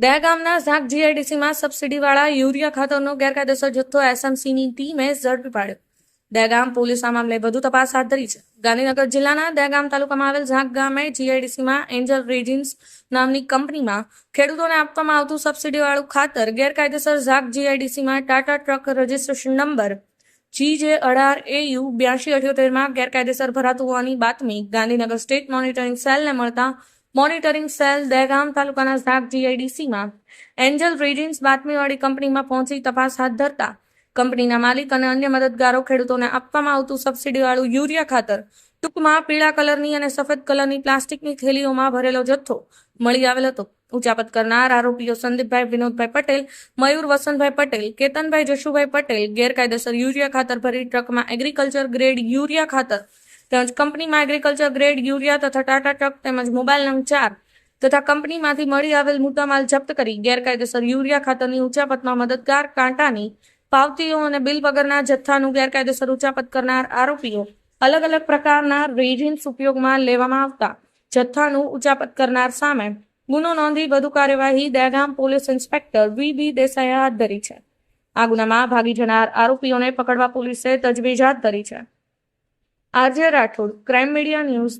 દહેગામના Zank જીઆઈડીસીમાં સબસિડીવાળા urea ખાતરનો ગેરકાયદેસર જથ્થો એસએમસીની ટીમે ઝડપી પાડ્યો. દહેગામ પોલીસ આ મામલે વધુ તપાસ હાથ ધરી છે. ગાંધીનગર જિલ્લાના દહેગામ તાલુકામાં આવેલ ઝાંક ગામે જીઆઈડીસીમાં એન્જલ રેજિન્સ નામની કંપનીમાં ખેડૂતોને આપવામાં આવતું સબસિડીવાળું ખાતર ગેરકાયદેસર ઝાંક જીઆઈડીસીમાં Tata truck registration number G J અઢાર યુ બ્યાસી અઠ્યોતેરમાં ગેરકાયદેસર ભરાતું હોવાની બાતમી ગાંધીનગર સ્ટેટ મોનિટરિંગ સેલને મળતા મોનિટરિંગ સેલ દહેગામ તાલુકાના ઝાક જીઆઈડીસીમાં એન્જલ રેડિન્સ બાતમીવાળી કંપનીમાં પહોંચી તપાસ હાથ ધરતા કંપનીના માલિક અને અન્ય મદદગારો ખેડૂતોને આપવામાં આવતું સબસિડીવાળું યુરિયા ખાતર ટૂંકમાં પીળા કલરની અને સફેદ કલરની પ્લાસ્ટિકની થેલીઓમાં ભરેલો જથ્થો મળી આવેલ હતો. ઉચાપત કરનાર આરોપીઓ સંદીપભાઈ, વિનોદભાઈ પટેલ, મયુર વસંતભાઈ પટેલ, કેતનભાઈ જશુભાઈ પટેલ ગેરકાયદેસર યુરિયા ખાતર ભરી ટ્રકમાં એગ્રીકલ્ચર ગ્રેડ યુરિયા ખાતર તેમજ કંપનીમાં એગ્રીકલ્ચર ગ્રેડ યુરિયા તથા ટાટા ટ્રક તેમજ મોબાઈલ નંબર ચાર તથા કંપનીમાંથી મળી આવેલ મુદ્દામાલ જપ્ત કરી ગેરકાયદેસર યુરિયા ખાતરની ઉચાપતમાં મદદગાર કાંટાની પાવતીઓ અને બિલ વગરના જથ્થાનું ગેરકાયદેસર ઉચાપત કરનાર આરોપીઓ અલગ અલગ પ્રકારના રેજિન્સ ઉપયોગમાં લેવામાં આવતા જથ્થાનું ઉચાપત કરનાર સામે ગુનો નોંધી વધુ કાર્યવાહી Dehgam police inspector V B દેસાઈએ હાથ ધરી છે. આ ગુનામાં ભાગી જનાર આરોપીઓને પકડવા પોલીસે તજવીજ હાથ ધરી છે. RJ Rathod crime media news